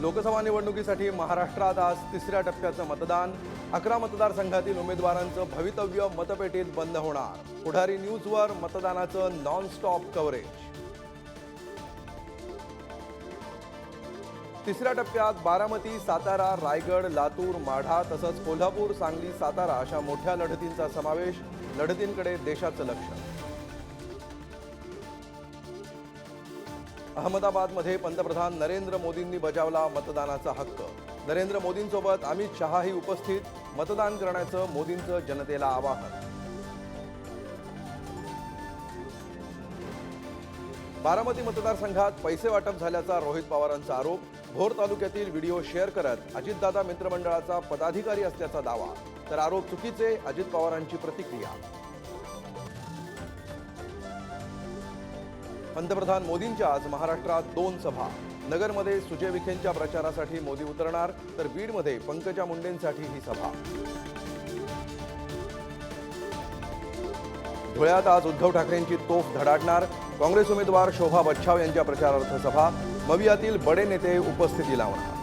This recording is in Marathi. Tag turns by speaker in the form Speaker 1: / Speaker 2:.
Speaker 1: लोकसभा निवडणुकीसाठी महाराष्ट्रात आज तिसऱ्या टप्प्याचं मतदान. अकरा मतदारसंघातील उमेदवारांचं भवितव्य मतपेटीत बंद होणार. पुढारी न्यूजवर मतदानाचं नॉनस्टॉप कव्हरेज तिसऱ्या टप्प्यात बारामती सातारा रायगड लातूर माढा तसंच कोल्हापूर सांगली सातारा अशा मोठ्या लढतींचा समावेश. लढतींकडे देशाचं लक्ष. अहमदाबादमध्ये पंतप्रधान नरेंद्र मोदींनी बजावला मतदानाचा हक्क. नरेंद्र मोदींसोबत अमित शहाही उपस्थित मतदान करण्याचं मोदींचं जनतेला आवाहन. बारामती मतदारसंघात पैसे वाटप झाल्याचा रोहित पवारांचा आरोप भोर तालुक्यातील व्हिडिओ शेअर करत अजितदादा मित्रमंडळाचा पदाधिकारी असल्याचा दावा. तर आरोप चुकीचे अजित पवारांची प्रतिक्रिया. पंतप्रधान मोदींच्या आज महाराष्ट्रात दोन सभा. नगरमध्ये सुजय विखेंच्या प्रचारासाठी मोदी उतरणार तर बीडमध्ये पंकजा मुंडेंसाठी ही सभा. धुळ्यात आज उद्धव ठाकरेंची तोफ धडाडणार काँग्रेस उमेदवार शोभा बच्छाव यांच्या प्रचारार्थ सभा. मवियातील बडे नेते उपस्थिती लावणार.